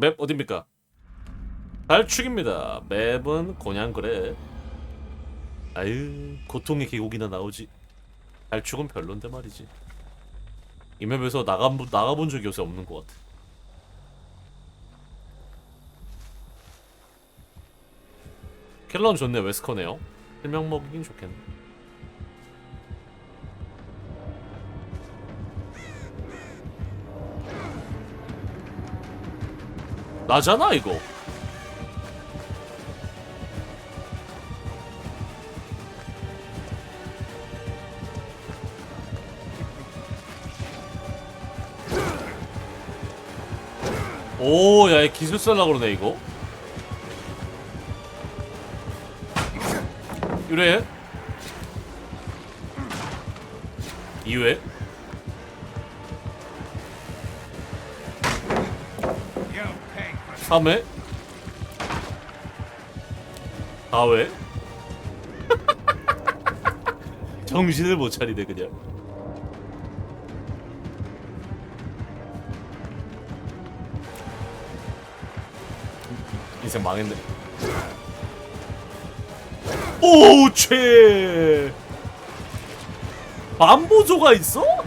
맵 어딥니까? 발축입니다. 맵은 그냥 그래. 아유 고통의 계곡이나 나오지. 발축은 별론데 말이지. 이 맵에서 나가 나가본 적이 요새 없는 것 같아. 킬러는 좋네 웨스커네요. 실명 먹이긴 좋겠네. 나잖아 이거. 오, 야, 이 기술 쓸라 그러네 이거. 이래. 2회. 3회. 4회. 정신을 못 차리네 그냥. 인생 망했네. 오, 최. 만보조가 있어?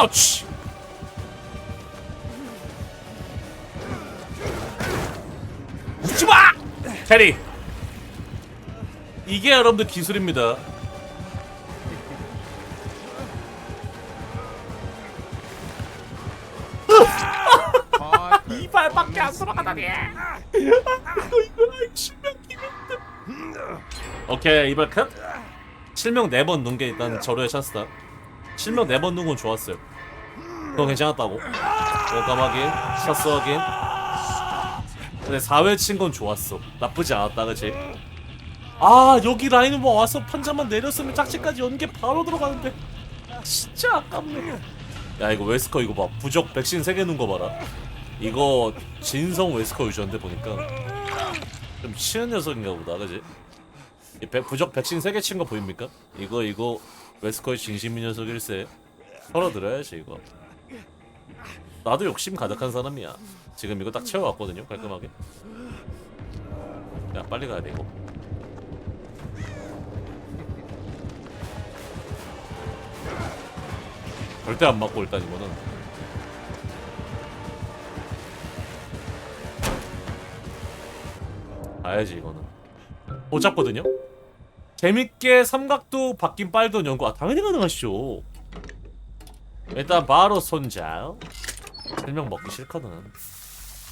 아우치. 웃지 마! 테리. 이게 여러분들 기술입니다. Five. 이발밖에 안 돌아가다니. 이거 이거 실명 기분다. 오케이 이발 컷. 실명 네번 넣은 게 일단 저로의 찬스다. 실명 네번 넣은 건 좋았어요. 그거 괜찮았다고. 원감 확인, 샷스 확인. 근데 4회 친 건 좋았어. 나쁘지 않았다, 그치? 아 여기 라인은 뭐 와서 판자만 내렸으면 짝지까지 연계 바로 들어가는데 아, 진짜 아깝네 야 이거 웨스커 이거 봐 부적 백신 3개 넣은 거 봐라 이거 진성 웨스커 유저인데 보니까 좀 치는 녀석인가 보다 그지? 이 백- 부적 백신 3개 친 거 보입니까? 이거 이거 웨스커의 진심인 녀석 일세 털어들어야지 이거 나도 욕심 가득한 사람이야. 지금 이거 딱 채워왔거든요 깔끔하게. 야 빨리 가야 돼 이거. 절대 안 맞고 일단 이거는. 가야지 이거는. 못 잡거든요? 재밌게 삼각도 바뀐 빨도 연구. 아 당연히 가능하시죠. 일단 바로 손잡 설명 먹기 싫거든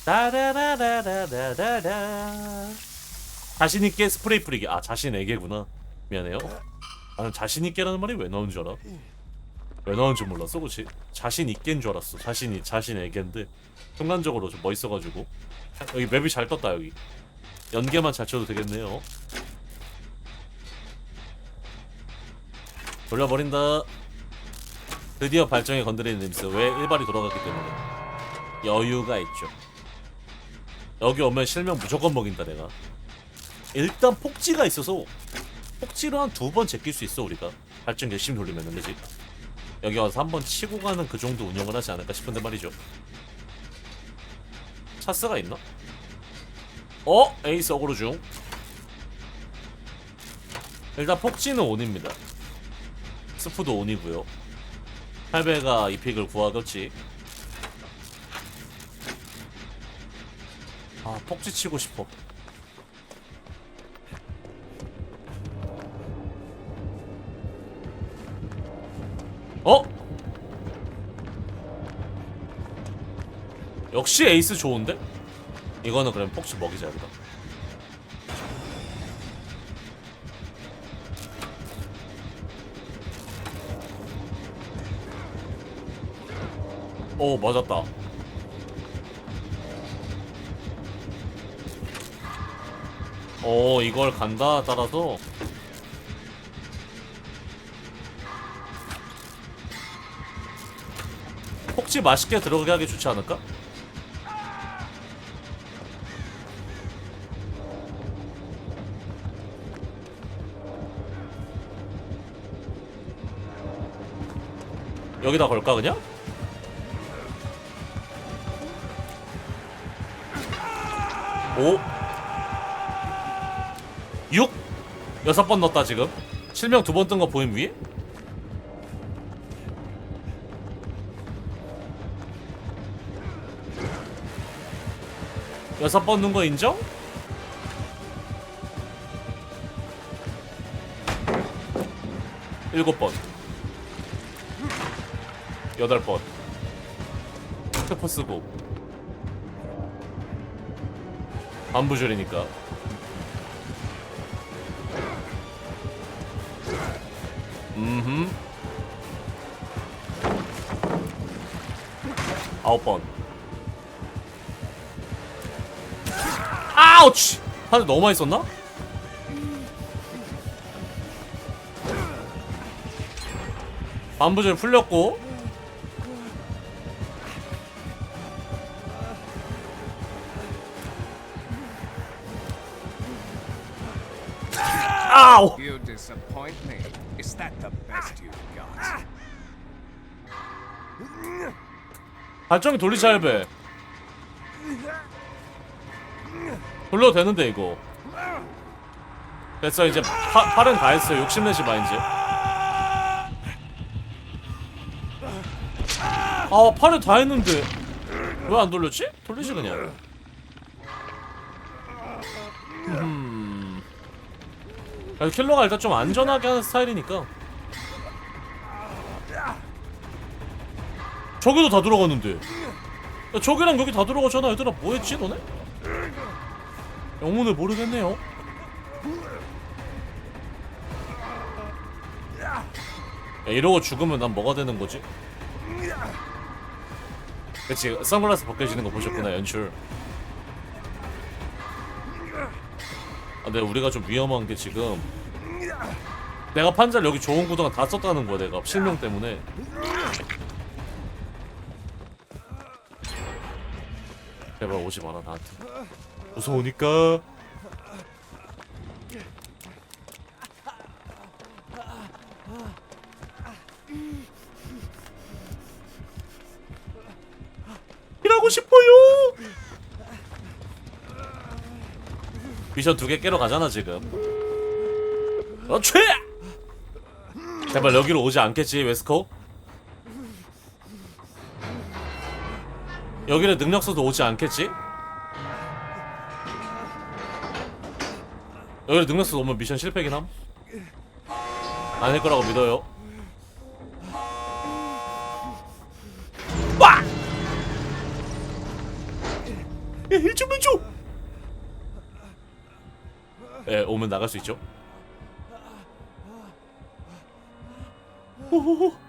따라라라라라라 자신 있게 스프레이 뿌리기 아 자신에게구나 미안해요 나는 자신 있게라는 말이 왜 나온 줄 알아? 왜 나온 줄 몰랐어, 그치? 자신 있게인 줄 알았어. 자신이 자신에게인데 순간적으로 좀 멋있어가지고 여기 맵이 잘 떴다 여기. 연계만 잘 쳐도 되겠네요. 돌려버린다. 드디어 발정에 건드리는 냄새. 왜 일발이 돌아갔기 때문에 여유가 있죠. 여기 오면 실명 무조건 먹인다 내가. 일단 폭지가 있어서 폭지로 한 두 번 제낄 수 있어 우리가 발전 열심히 돌리면 그지? 여기 와서 한 번 치고 가는 그 정도 운영을 하지 않을까 싶은데 말이죠. 차스가 있나? 어? 에이스 어그로 중. 일단 폭지는 온입니다. 스프도 온이고요. 할배가 이 픽을 구하겠지. 아 폭지 치고 싶어. 어? 역시 에이스 좋은데? 이거는 그럼 폭시 먹이자 여기다 오 맞았다 오 이걸 간다 따라서 혹시 맛있게 들어가게 하기 좋지 않을까? 여기다 걸까 그냥? 오. 6 여섯 번 넣었다 지금. 실명 두 번 뜬 거 보임 위에? 여섯 번 넣은 거 인정? 일곱 번. 여덟 번. 스태퍼 쓰고 반부줄이니까. 음흠. 아홉 번. 아우치! 하늘 너무 많이 썼나? 반부줄 풀렸고 아우. You disappoint me. Is that the best you've got? 발정이 돌리지 할배. 돌려도 되는데 이거. 됐어 이제 파, 팔은 다 했어요. 욕심내지 마 이제. 아 팔을 다 했는데. 왜 안 돌렸지? 돌리지 그냥 그래도 킬러가 일단 좀 안전하게 하는 스타일이니까. 저기도 다 들어갔는데. 야, 저기랑 여기 다 들어가잖아. 얘들아 뭐했지 너네? 영문을 모르겠네요. 야 이러고 죽으면 난 뭐가 되는 거지? 그치 선글라스 벗겨지는 거 보셨구나 연출 근데 우리가 좀 위험한 게 지금 내가 판자를 여기 좋은 구덩이 다 썼다는 거야 내가. 실명 때문에. 제발 오지 마라 나한테. 무서우니까. 일하고 싶어요 미션 두 개 깨러 가잖아 지금 그렇지 제발 여기로 오지 않겠지 웨스코 여기를 능력 써도 오지 않겠지? 여기를 능력 써도 오면 미션 실패긴 함? 아닐 거라고 믿어요 와! 야, 힐좀 해줘! 예, 오면 나갈 수 있죠? 호호호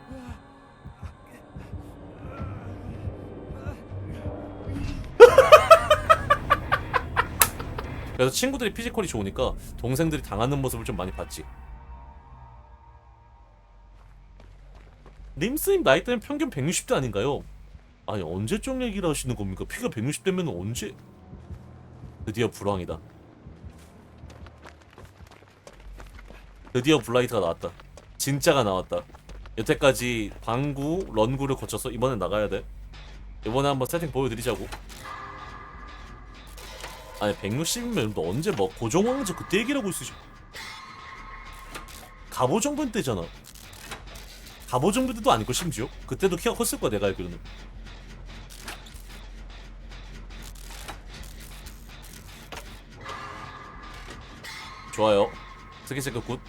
그래서 친구들이 피지컬이 좋으니까 동생들이 당하는 모습을 좀 많이 봤지. 림스님 나이 때는 평균 160대 아닌가요? 아니 언제적 얘기를 하시는 겁니까? 피가 160대면 언제? 드디어 불황이다. 드디어 블라이트가 나왔다. 진짜가 나왔다. 여태까지 방구, 런구를 거쳐서 이번엔 나가야 돼. 이번에 한번 세팅 보여드리자고. 아니 160이면 너 언제 뭐 고종왕제 그때 얘기를 하고 있으시 갑오정분 때잖아 갑오정분 때도 아니고 심지어 그때도 키가 컸을 거야 내가 알기로는 좋아요 스키체크 굿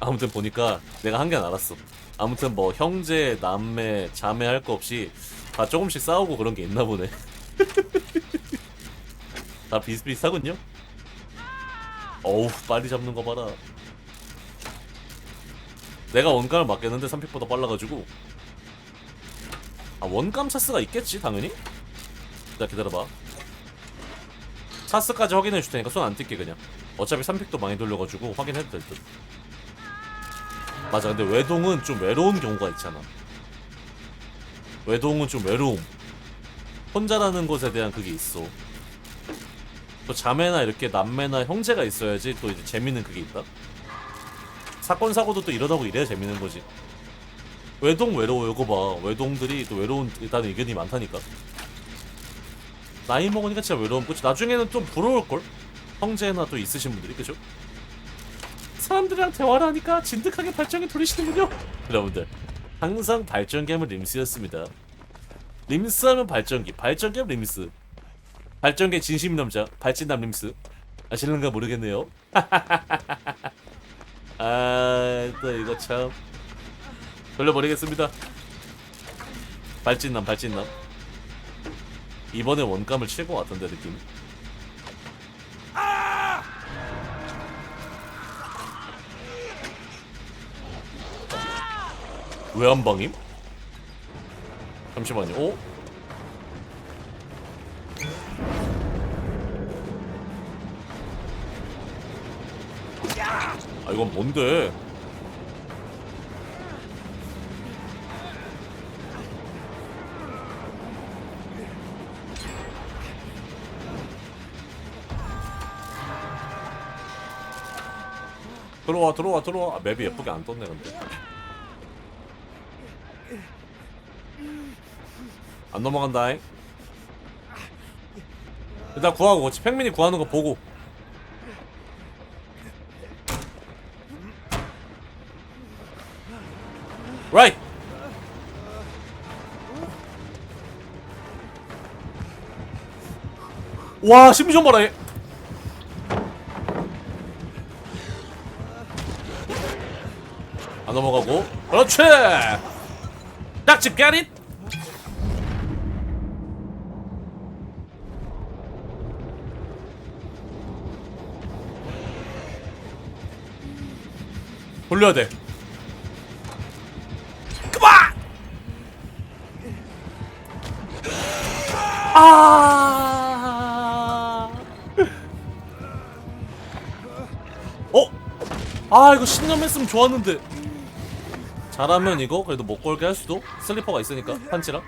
아무튼 보니까 내가 한 게 알았어 아무튼 뭐 형제, 남매, 자매 할 거 없이 다 조금씩 싸우고 그런 게 있나 보네 다 비슷비슷하군요. 어우 빨리 잡는 거 봐라. 내가 원감을 맡겼는데 3픽보다 빨라가지고 아 원감 차스가 있겠지 당연히. 자 기다려봐. 차스까지 확인해 줄 테니까 손안 뛸게 그냥. 어차피 3픽도 많이 돌려가지고 확인해도 될 듯. 맞아 근데 외동은 좀 외로운 경우가 있잖아. 외동은 좀 외로움. 혼자라는 것에 대한 그게 있어. 또 자매나 이렇게 남매나 형제가 있어야지 또 이제 재밌는 그게 있다. 사건 사고도 또 일어나고 이래야 재밌는 거지. 외동 외로워 이거 봐 외동들이 또 외로운 일단 의견이 많다니까 나이 먹으니까 진짜 외로운 거지 나중에는 좀 부러울걸? 형제나 또 있으신 분들이 그죠? 사람들이랑 대화를 하니까 진득하게 발전기 돌리시는군요. 여러분들 항상 발전기 하면 림스였습니다. 림스 하면 발전기 발전기 하면 림스. 발전기 진심 남자 발진남 림스. 아실는가 모르겠네요. 아또 이거 참. 돌려버리겠습니다. 발진남 발진남 이번에 원감을 칠 것 같은데 느낌 왜한 방임? 잠시만요. 오? 아 이건 뭔데? 들어와 들어와 들어와. 아, 맵이 예쁘게 안 떴네 근데. 안 넘어간다잉? 일단 구하고 그렇지. 팽민이 구하는 거 보고. 라이 와 심리 좀 봐라 얘. 안 넘어가고. 그렇지! 딱집 가릿 돌려야 돼. 그만! 아! 어? 아 이거 신념했으면 좋았는데 잘하면 이거 그래도 못 걸게 할 수도? 슬리퍼가 있으니까 판치랑?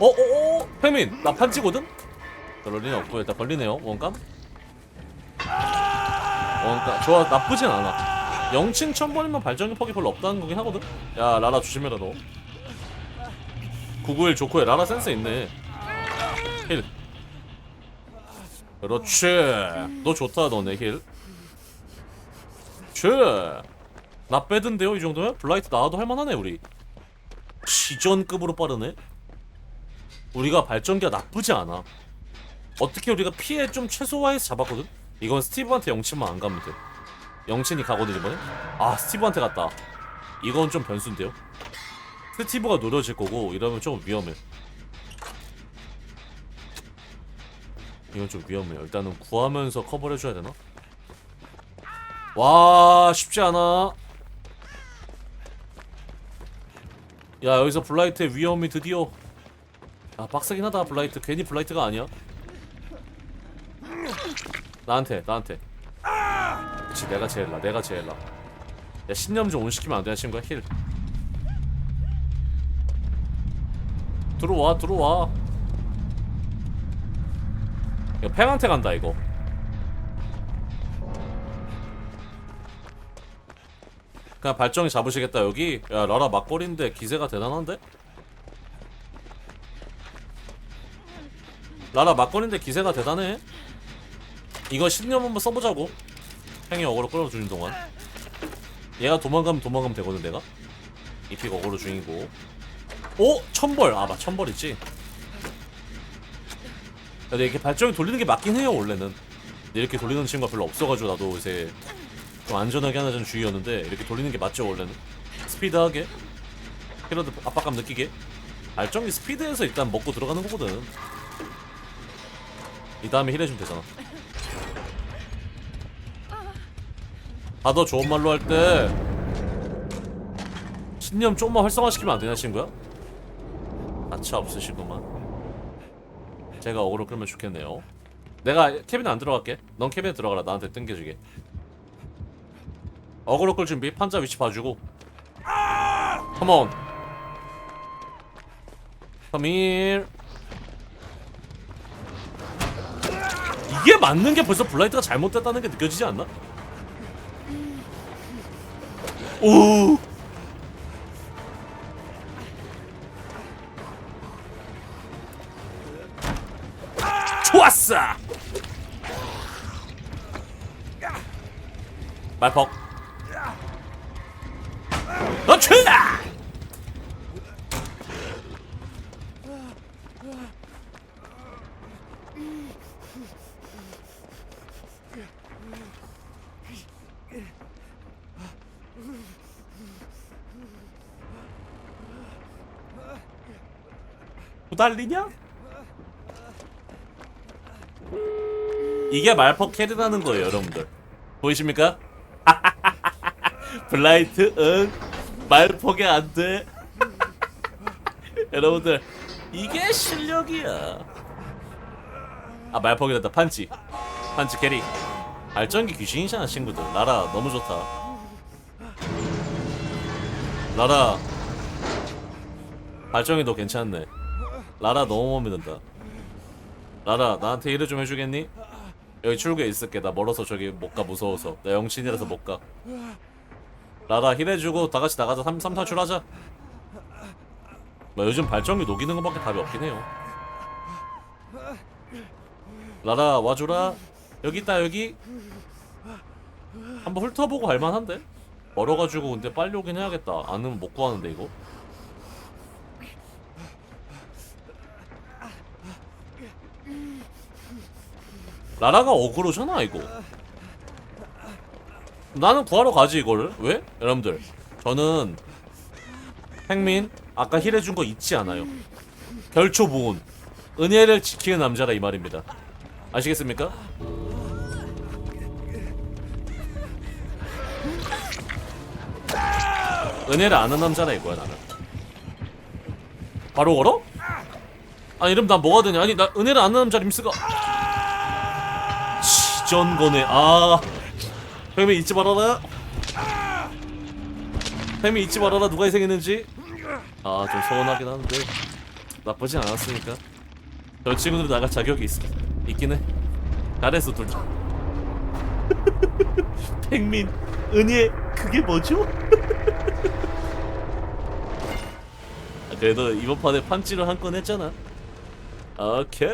어어어 팽민 나 판치거든? 그럴 리는 없고 일단 걸리네요 원감. 원감 좋아 나쁘진 않아. 영칭 천번이면 발전기 폭이 별로 없다는 거긴 하거든? 야 라라 조심해라 너. 991 좋고해 라라 센스 있네. 힐. 그렇지. 너 좋다 너네 힐. 쉣. 나 빼든데요 이 정도면? 블라이트 나와도 할만하네 우리. 시전급으로 빠르네? 우리가 발전기가 나쁘지 않아. 어떻게 우리가 피해 좀 최소화해서 잡았거든? 이건 스티브한테 영친만 안 가면 돼. 영친이 가거든 이번에? 아 스티브한테 갔다. 이건 좀 변수인데요? 스티브가 노려질 거고 이러면 좀 위험해. 이건 좀 위험해요 일단은 구하면서 커버를 해줘야 되나? 와 쉽지 않아 야 여기서 블라이트의 위험이 드디어. 아 빡세긴 하다 블라이트. 괜히 블라이트가 아니야? 나한테 나한테. 그치 내가 제일 나 내가 제일 나야 신념 좀 온시키면 안 되나 친구야? 힐. 들어와 들어와. 이거 팽한테 간다 이거 그냥 발정이 잡으시겠다. 여기 야 라라 막걸리인데 기세가 대단한데? 라라 막걸리인데 기세가 대단해. 이거 신념 한번 써보자고. 행이 어그로 끌어주는 동안. 얘가 도망가면 도망가면 되거든 내가? 이픽 어그로 중이고. 오! 천벌. 아맞 천벌 있지. 근데 이렇게 발정이 돌리는 게 맞긴 해요 원래는. 근데 이렇게 돌리는 친구가 별로 없어가지고 나도 요새 좀 안전하게 하나 좀 주의였는데 이렇게 돌리는 게 맞죠 원래는? 스피드하게? 히러드 압박감 느끼게? 발정이 스피드에서 일단 먹고 들어가는 거거든. 이 다음에 힐해주면 되잖아. 다더 좋은 말로 할 때 신념 좀만 활성화시키면 안 되냐 친구야? 아차 없으시구만. 제가 어그로 끌면 좋겠네요. 내가 캐빈 안 들어갈게. 넌 캐빈에 들어가라. 나한테 땡겨주게 어그로 끌 준비 판자 위치 봐주고. 컴온 컴일 이게 맞는 게 벌써 블라이트가 잘못됐다는 게 느껴지지 않나? 오. 좋았어. 말퍽. 후달리냐? 이게 말퍽 캐리라는 거예요 여러분들. 보이십니까? 블라이트 응? 말퍽이 안돼. 여러분들 이게 실력이야. 아 말퍽이란다 판치 판치 캐리. 발전기 귀신이잖아 친구들. 라라 너무 좋다. 라라. 발전기 너 괜찮네. 라라 너무 마음에 든다. 라라 나한테 일을 좀 해주겠니? 여기 출구에 있을게. 나 멀어서 저기 못 가 무서워서. 나 영신이라서 못가. 라라 힐해주고 다같이 나가자 3, 삼 탈출 하자. 나 요즘 발전기 녹이는 것밖에 답이 없긴 해요. 라라 와줘라 여기 있다 여기. 한번 훑어보고 갈만한데? 멀어가지고 근데 빨리 오긴 해야겠다. 안 오면 못 구하는데 이거? 라라가 어그로잖아 이거. 나는 구하러 가지 이거를. 왜? 여러분들. 저는 행민 아까 힐해준 거 잊지 않아요. 결초 보온 은혜를 지키는 남자라 이 말입니다. 아시겠습니까? 은혜를 아는 남자라 이거야 나는. 바로 걸어? 아니 이러면 난 뭐가 되냐? 아니 나 은혜를 아는 남자 림스가 지전 거네. 아. 뱀이 잊지 말아라. 뱀이 잊지 말아라. 누가 희생했는지. 아 좀 서운하긴 하는데. 나쁘진 않았으니까. 저 친구들 나갈 자격이 있, 있긴 해. 잘했어 둘다. 팽민 은혜 그게 뭐죠? 아, 그래도 이번 판에 판찌를 한 건 했잖아. 오케이